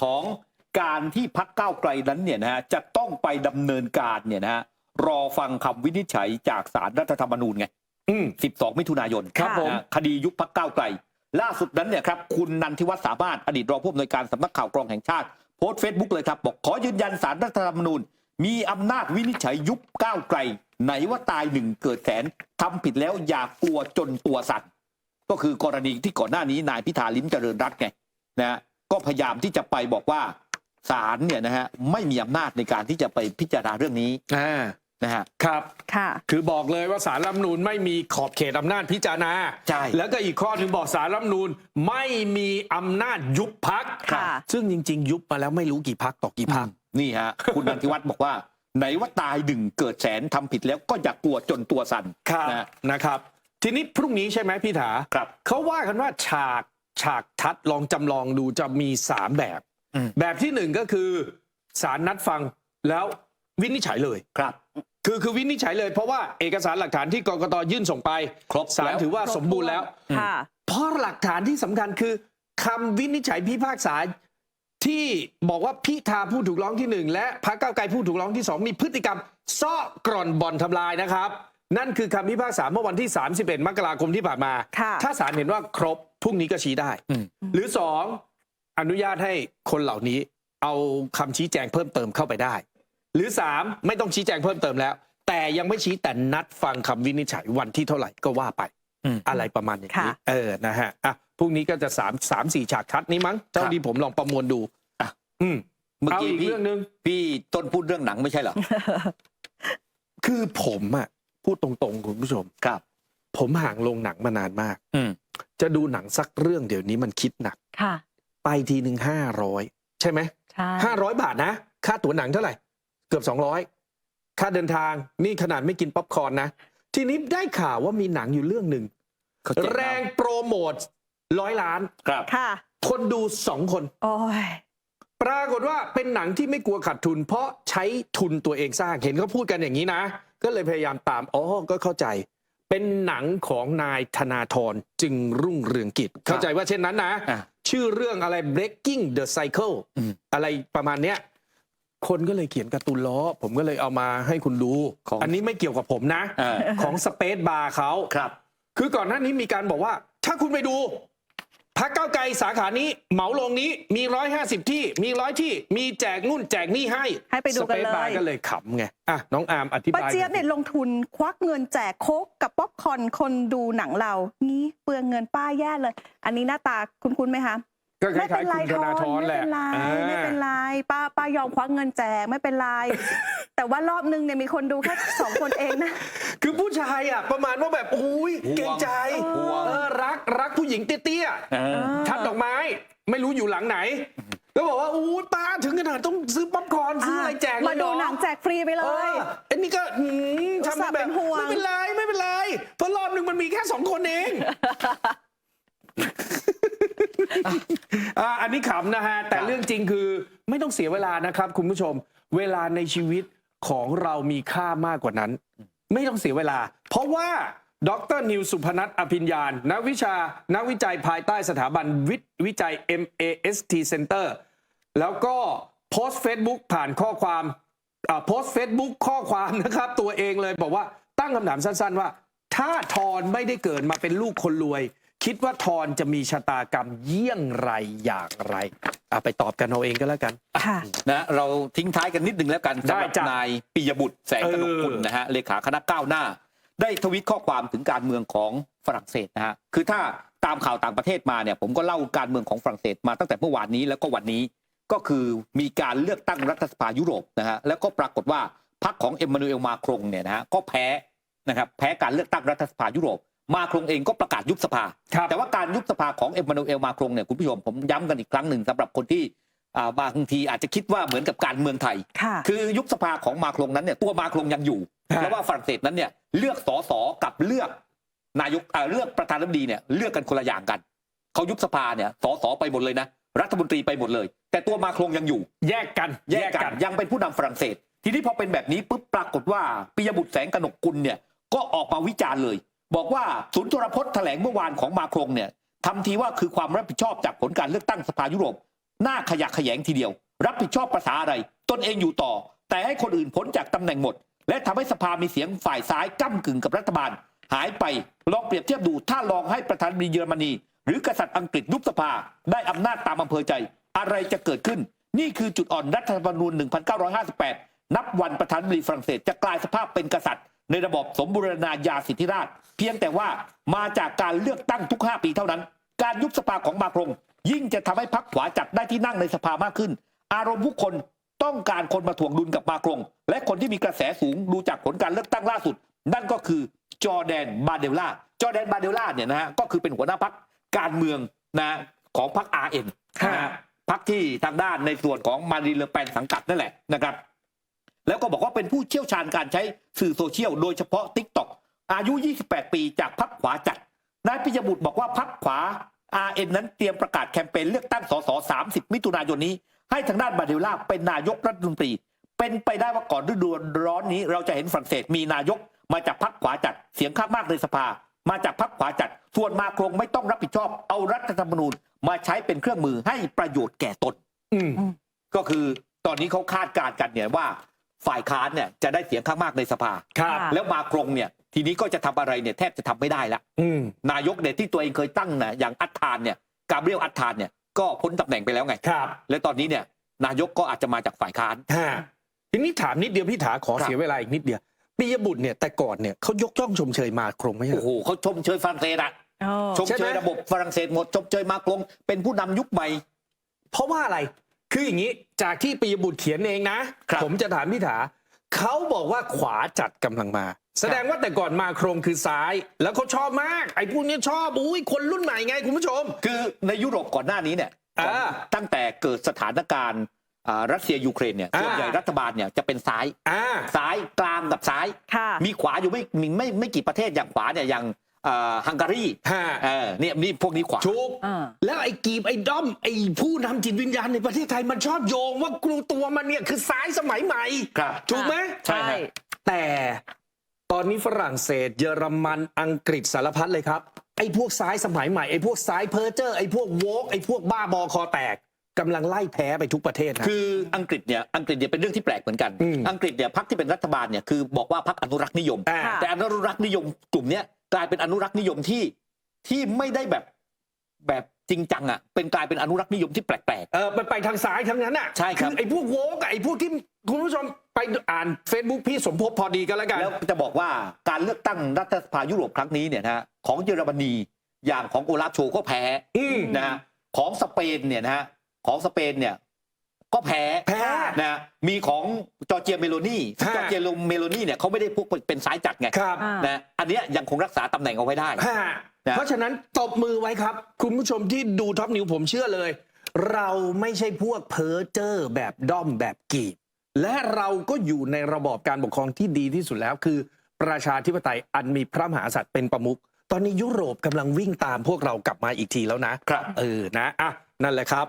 ของการที่พักก้าวไกลนั้นเนี่ยนะฮะจะต้องไปดำเนินการเนี่ยนะฮะรอฟังคำวินิจฉัยจากสารรัฐธรรมนูญไงอืม12มิถุนายนครับผมนะฮะคดียุบพักก้าวไกล ล่าสุดนั้นเนี่ยครับคุณนันทิวัฒน์สามารถอดีตรองผู้อำนวยการสำนักข่าวกรองแห่งชาติโพสต์เฟซบุ๊กเลยครับ บอกขอยืนยันสารรัฐธรรมนูญ มีอำนาจวินิจฉัยยุบก้าวไกล ไหนว่าตายหนึ่งเกิดแสนทำผิดแล้วอย่ากลัวจนตัวสั่นก็คือกรณีที่ก่อนหน้านี้นายพิธาลิ้มเจริญรัตน์ไงนะฮะ ก็พยายามที่จะไปบอกว่าศาลเนี่ยนะฮะไม่มีอำนาจในการที่จะไปพิจารณาเรื่องนี้อ่านะฮะ ครับ ค่ะ คือบอกเลยว่าสารรัฐธรรมนูญไม่มีขอบเขตอำนาจพิจารณาใช่แล้วก็อีกข้อหนึ่งบอกสารรัฐธรรมนูญไม่มีอำนาจยุบพักค่ะ ซึ่งจริง ๆ ยุบมาแล้วไม่รู้กี่พักต่อกี่พัก นี่ฮะ คุณนันทิวัฒน์บอกว่า ไหนว่าตายหนึ่งเกิดแสนทำผิดแล้วก็อย่ากลัวจนตัวสั่นครับนะนะครับ ทีนี้พรุ่งนี้ใช่ไหมพี่ถาครับ เขาว่ากันว่าฉาก ฉากทัดลองจำลองดูจะมีสามแบบ อืม แบบที่หนึ่งก็คือสารนัดฟังแล้ววินิจฉัยเลย ครับ คือคือวินิจฉัยเลยเพราะว่าเอกสารหลักฐานที่กกตยื่นส่งไปครบศาลแล้ว ถือว่าสมบูรณ์แล้ว ค่ะ เพราะหลักฐานที่สำคัญคือคำวินิจฉัยพิพากษาที่บอกว่าพิธาผู้ถูกร้องที่หนึ่งและพรรคก้าวไกลผู้ถูกร้องที่สองมีพฤติกรรมซ่อกร่อนบ่อนทำลายนะครับ นั่นคือคำพิพากษาเมื่อวันที่ 31 มกราคมที่ผ่านมา ค่ะถ้าศาลเห็นว่าครบพรุ่งนี้ก็ชี้ได้ อืม หรือสองอนุญาตให้คนเหล่านี้เอาคำชี้แจงเพิ่มเติมเข้าไปได้ หรือสามไม่ต้องชี้แจงเพิ่มเติมแล้ว แต่ยังไม่ชี้แต่นัดฟังคำวินิจฉัยวันที่เท่าไหร่ก็ว่าไป อืม อะไรประมาณอย่างนี้ ค่ะ เออ นะฮะ อะ พรุ่งนี้ก็จะสามสามสี่ฉากทัดนี้มั้ง เท่าครับที่ผมลองประมวลดู อะ อืมเมื่อเอากี้อีกพี่เรื่องหนึ่ง พี่ต้นพูดเรื่องหนังไม่ใช่เหรอ คือผมอะ พูดตรงๆคุณผู้ชมครับ ผมห่างลงหนังมานานมาก อืมจะดูหนังสักเรื่องเดี๋ยวนี้มันคิดหนัก ค่ะ ไปทีหนึ่งห้าร้อยใช่ไหมใช่ ห้าร้อยบาทนะ ค่าตั๋วหนังเท่าไหร่ เกือบสองร้อยค่าเดินทางนี่ขนาดไม่กินป๊อปคอร์นนะ ทีนี้ได้ข่าวว่ามีหนังอยู่เรื่องหนึ่ง เขาเจ๋งมากแรงโปรโมทร้อยล้าน ครับ ค่ะ คนดูสองคน โอ้ย ปรากฏว่าเป็นหนังที่ไม่กลัวขาดทุน เพราะใช้ทุนตัวเองสร้างเห็นเขาพูดกันอย่างนี้นะ ก็เลยพยายามตามอ๋อก็เข้าใจ เป็นหนังของนายธนาธรจึงรุ่งเรืองกิจ เข้าใจว่าเช่นนั้นนะ อะ ชื่อเรื่องอะไร breaking the cycle อืม อะไรประมาณเนี้ยคนก็เลยเขียนการ์ตูนล้อ ผมก็เลยเอามาให้คุณดู ของ อันนี้ไม่เกี่ยวกับผมนะเออของสเปซบาร์เขา ครับ คือก่อนหน้านี้มีการบอกว่า ถ้าคุณไปดู พักเก้าวไกลสาขานี้เหมาลงนี้มีร้อยห้าสิบที่มีร้อยที่มีแจกนู่นแจกนี่ให้ให้ไปดูกันเลยสปซบาร์ก็เลยขำไงอะน้องอาร์มอธิป้าบายเจี๊ยบเนี่ยลงทุนควักเงินแจกโค้กกับป๊อปคอร์นคนดูหนังเรางี้เปลืองเงินป้าแย่เลย อันนี้หน้าตาคุ้นๆไหมคะ ก็คไม่เป็ล้ายนๆไรคุณธทอนาธนรแหไม่ละเป็นไรอ่าไม่เป็นไรป้าป้ายอมควักเงินแจกไม่เป็นไร แต่ว่ารอบนึงเนี่ยมีคนดูแค่สองคนเองนะ คือผู้ชายอะประมาณว่าแบบโอ้ยห่วงเกรงใจห่วงเออรักรักผู้หญิงเตี้ยๆเออทัดดอกไม้ ไม่รู้อยู่หลังไหนก็บอกว่าอู้ป้าถึงขนาดต้องซื้อป๊อปคอร์นซื้ออะไรแจกเลยมาดูเรอหนังแจกฟรีไปเลเอยอไอ้นี่ก็หืมอุตทำส่าห์แบเป็บนห่วงไม่เป็นไรไม่เป็นไรเพราะรอบหนึ่งมันมีแค่สองคนเอง อะอันนี้ขำนะฮะ แต่เรื่องจริงคือไม่ต้องเสียเวลานะครับ คุณผู้ชม เวลาในชีวิตของเรามีค่ามากกว่านั้น ไม่ต้องเสียเวลา เพราะว่าดรนิวสุพนัทอภิญญาณนักวิชา นักวิจัยภายใต้สถาบันวิวจัย MAST Center แล้วก็โพสต์ Facebook ผ่านข้อความโพสต์ Facebook ข้อความนะครับ ตัวเองเลยบอกว่าตั้งคำถามสั้นๆว่า ถ้าทอนไม่ได้เกิดมาเป็นลูกคนรวย คิดว่าทอนจะมีชะตากรรมเยี่ยงไรอย่างไรอะไปตอบกันเอาเองก็แล้วกัน ค่ะ นะเราทิ้งท้ายกันนิดนึงแล้วกันได้สำหรับจ้ะนายปิยบุตรแสงกนกกุลเออ นะฮะเลขาคณะก้าวหน้า ได้ทวิตข้อความถึงการเมืองของฝรั่งเศสนะฮะคือถ้าตามข่าวต่างประเทศมาเนี่ยผมก็เล่าการเมืองของฝรั่งเศสมาตั้งแต่เมื่อวานนี้แล้วก็วันนี้ก็คือมีการเลือกตั้งรัฐสภายุโรปนะฮะแล้วก็ปรากฏว่าพรรคของเอ็มมานูเอลมาครงเนี่ยนะฮะก็แพ้นะครับแพ้การเลือกตั้งรัฐสภายุโรป มาครงเองก็ประกาศยุบสภาครับแต่ว่าการยุบสภาของเอ็มมานูเอลมาครงเนี่ยคุณผู้ชมผมย้ำกันอีกครั้งหนึ่งสำหรับคนที่อ่าบางทีอาจจะคิดว่าเหมือนกับการเมืองไทยค่ะคือยุบสภาของมาครงนั้นเนี่ยตัวมาครงยังอยู่ฮะเพราะว่าฝรั่งเศสนั้นเนี่ยเลือกสสกับเลือกนายกอ่าเลือกประธานาธิบดีเนี่ยเลือกกันคนละอย่างกันเขายุบสภาเนี่ยสสไปหมดเลยนะรัฐมนตรีไปหมดเลย แต่ตัวมาครงยังอยู่ แยกกันแยกกันยังเป็นผู้นำฝรั่งเศส ทีนี้พอเป็นแบบนี้ปุ๊บปรากฏว่าปิยบุตรแสงกนกกุลเนี่ยก็ออกมาวิจารณ์เลย บอกว่าศูนย์ทรพจน์แถลงเมื่อวานของมาครงเนี่ยทำทีว่าคือความรับผิดชอบจากผลการเลือกตั้งสภายุโรปหน้าขยะแขยงทีเดียว รับผิดชอบภาษาอะไร ตนเองอยู่ต่อ แต่ให้คนอื่นพ้นจากตำแหน่งหมด และทำให้สภามีเสียงฝ่ายซ้ายก้ากึ่งกับรัฐบาล หายไปลองเปรียบเทียบดูถ้าลองให้ประธานาธิบดีเยอรมนี หรือกษัตริย์อังกฤษยุบสภา ได้อำนาจตามอำเภอใจ อะไรจะเกิดขึ้น นี่คือจุดอ่อนรัฐธรรมนูญ 1958 นับวันประธานาธิบดีฝรั่งเศสจะกลายสภาพเป็นกษัตริย์ ในระบอบสมบูรณาญาสิทธิราชย์เพียงแต่ว่ามาจากการเลือกตั้งทุก 5 ปีเท่านั้น การยุบสภาของมาครงยิ่งจะทำให้พรรคขวาจัดได้ที่นั่งในสภามากขึ้น อารมณ์ผู้คนต้องการคนมาถ่วงดุลกับมาครง และคนที่มีกระแสสูงดูจากผลการเลือกตั้งล่าสุด นั่นก็คือจอร์แดนบาเดลล่าจอร์แดนบาเดลล่าเนี่ยนะฮะก็คือเป็นหัวหน้าพรรคการเมืองนะของพรรค RN นะฮะพรรคที่ทางด้านในส่วนของมารีเลอแปนสังกัดนั่นแหละนะครับ แล้วก็บอกว่าเป็นผู้เชี่ยวชาญการใช้สื่อโซเชียลโดยเฉพาะ t ิ k t o k อายุ 28 ปีจากพรรคขวาจัด นายปิยบุตรบอกว่าพรรคขวา RN นั้นเตรียมประกาศแคมเปญเลือกตั้งสส30 มิถุนายนนี้ ให้ทางด้านบาเดลล่าเป็นนายกรัฐมนตรี เป็นไปได้ว่าก่อนฤดูร้อนนี้ เราจะเห็นฝรั่งเศสมีนายก มาจากพรรคขวาจัดเสียงข้างมากในสภา มาจากพรรคขวาจัด ส่วนมาโครงไม่ต้องรับผิดชอบ เอารัฐธรรมนูญมาใช้เป็นเครื่องมือให้ประโยชน์แก่ตนอืมก็คือตอนนี้เขาคาดการณ์กันเนี่ยว่า ฝ่ายค้านเนี่ยจะได้เสียงข้างมากในสภา ครับค่ะแล้วมาครงเนี่ยทีนี้ก็จะทำอะไรเนี่ยแทบจะทำไม่ได้ละอืมนายกเนี่ยที่ตัวเองเคยตั้งนะอย่างอัฏฐานเนี่ยกาเบรียลอัฏฐานเนี่ยก็พ้นตำแหน่งไปแล้วไงครับ และตอนนี้เนี่ยนายกก็อาจจะมาจากฝ่ายค้านฮะทีนี้ถามนิดเดียวพี่ถาขอครับเสียเวลาอีกนิดเดียวปิยบุตรเนี่ยแต่ก่อนเนี่ยเขายกย่องชมเชยมาโครงไม่ใช่เหรโอ้อโหเขาชมเชยฝรั่งเศสอะอ๋อชมใช่ไหเชมยระบบฝรั่งเศสหมดชมเชยมาครงเป็นผู้นำยุคใหม่ เพราะว่าอะไร คืออย่างนี้จากที่ปิยบุตรเขียนเองนะครับผมจะถามพี่ถาเขาบอกว่าขวาจัดกำลังมา แสดงว่าแต่ก่อนมาโครงคือซ้าย แล้วเขาชอบมาก ไอ้พวกนี้ชอบอุ้ยคนรุ่นใหม่ไงคุณผู้ชม คือในยุโรปก่อนหน้านี้เนี่ยอ่าก่อนตั้งแต่เกิดสถานการณ์อ่ารัสเซียยูเครนเนี่ยอ่าส่วนใหญ่รัฐบาลเนี่ยจะเป็นซ้ายอ่าซ้ายกลางกับซ้ายค่ะมีขวาอยู่ไม่มีไม่ไม่กี่ประเทศอย่างขวาเนี่ยอย่าง เอ่อฮังการีฮะ เออเนี่ยนี่พวกนี้ขวา ชุกอ่า แล้วไอ้กีบไอ้ด้อม ไอ้ผู้นำจิตวิญญาณในประเทศไทยมันชอบโยงว่ากลูตัวมันเนี่ยคือซ้ายสมัยใหม่ครับ ถูกไหม ใช่ฮะ แต่ตอนนี้ฝรั่งเศส เยอรมันอังกฤษสารพัดเลยครับ ไอ้พวกซ้ายสมัยใหม่ไอ้พวกซ้ายเพอร์เจอร์ไอ้พวกโวกไอ้พวกบ้าบอคอแตกกำลังไล่แพ้ไปทุกประเทศนะ คืออังกฤษเนี่ยอังกฤษเนี่ยเป็นเรื่องที่แปลกเหมือนกันอืมอังกฤษเนี่ยพรรคที่เป็นรัฐบาลเนี่ยคือบอกว่าพรรคอนุรักษ์นิยม อ่า แต่อนุรักษ์นิยมกลุ่มเนี้ย กลายเป็นอนุรักษ์นิยมที่ที่ไม่ได้แบบแบบจริงจังอะเป็นกลายเป็นอนุรักษ์นิยมที่แปลก เออไปไปทางซ้ายทั้งนั้นอะใช่ครับ อไอ้พวกโวกกับไอ้พวกที่คุณผู้ชมไปอ่าน Facebook พี่สมภพพอดีกันแล้วกัน ๆ แล้วจะบอกว่าการเลือกตั้งรัฐสภายุโรปครั้งนี้เนี่ยนะฮะของเยอรมนีอย่างของโอลาฟโชก็แพ้อืม นะฮะของสเปนเนี่ยนะฮะของสเปนเนี่ย ก็แพ้แพ้นะฮะมีของจอร์เจียเมโลนีฮะ จอร์เจียเมโลนีเนี่ยเขาไม่ได้พวกเป็นสายจัดไงครับอ่า นะอันเนี้ยยังคงรักษาตำแหน่งเอาไว้ได้ ฮะนะ เพราะฉะนั้นตบมือไว้ครับ คุณผู้ชมที่ดูท็อปนิวผมเชื่อเลย เราไม่ใช่พวกเพอเจอร์แบบด้อมแบบกีบ และเราก็อยู่ในระบอบการปกครองที่ดีที่สุดแล้วคือ ประชาธิปไตยอันมีพระมหากษัตริย์เป็นประมุขตอนนี้ยุโรปกำลังวิ่งตามพวกเรากลับมาอีกทีแล้วนะครับ เออนะอะนั่นแหละครับ